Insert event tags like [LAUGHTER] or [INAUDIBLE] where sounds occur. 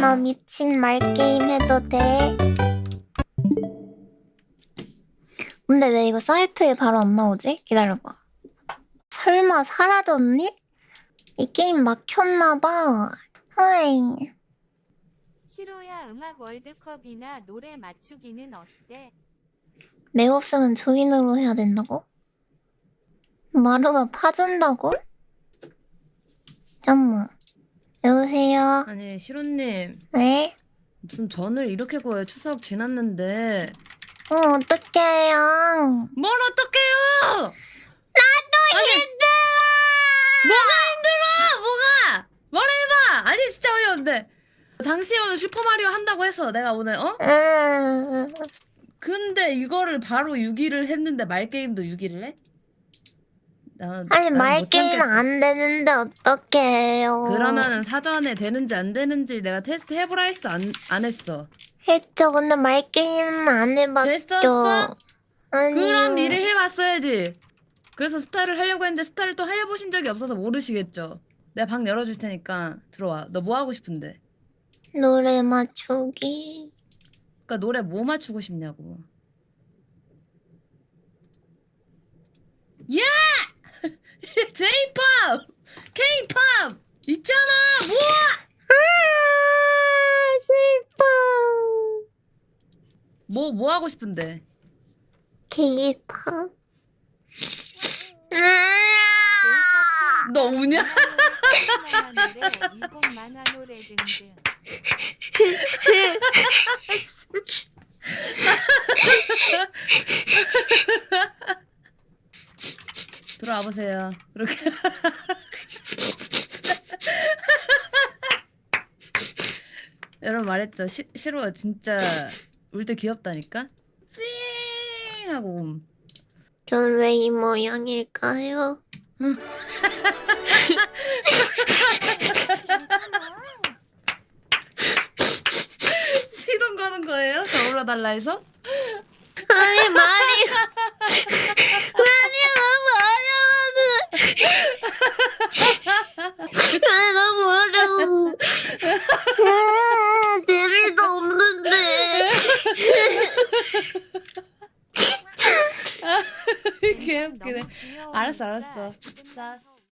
나 미친 말 게임 해도 돼? 근데 왜 이거 사이트에 바로 안 나오지? 기다려봐. 설마 사라졌니? 이 게임 막혔나봐. 허잉. 시로야 음악 월드컵이나 노래 맞추기는 어때? 맥 없으면 조인으로 해야 된다고? 마루가 파준다고? 잠깐만. 여보세요? 아니 시로님 네? 무슨 전을 이렇게 구워요 추석 지났는데 어, 어떡해요. 뭘 어떡해요 힘들어! 뭐가 힘들어 뭐가 말해봐 아니 진짜 어이없네 당시 오늘 슈퍼마리오 한다고 해서 내가 오늘 어? 음, 근데 이거를 바로 6위를 했는데 말게임도 6위를 해? 나, 아니, 나는 말못 게임 참겠다. 안 되는데 어떡해요. 그러면은 사전에 되는지 안 되는지 내가 테스트 해보라 했어 안, 안 했어 했죠. 근데 말 게임은 안 해봤죠. 됐었어? 아니요. 그럼 미리 해봤어야지. 그래서 스타를 하려고 했는데 스타를 또 해보신 적이 없어서 모르시겠죠. 내가 방 열어줄 테니까 들어와. 너 뭐 하고 싶은데? 노래 맞추기. 그러니까 노래 뭐 맞추고 싶냐고. 있잖아. 뭐? 아, 슬퍼. 뭐 뭐 하고 싶은데? K-pop. 아! 너 우냐? [LAUGHS] 만화 노래, 일본 만화 노래 등등. 들어와 보세요. 그렇게. [LAUGHS] 여러분 말했죠. 시, 싫어요. 진짜 울 때 귀엽다니까. 삥 하고 움. 전 왜 이 모양일까요? [LAUGHS] 시동 거는 거예요? 저 올라달라 해서? 아니 말이 말이 너무 어려워서 아니 너무 어려워 아, 재미도 없는데 [LAUGHS] 이게 웃기네. 너무 귀여우니까 알았어, 알았어. 자.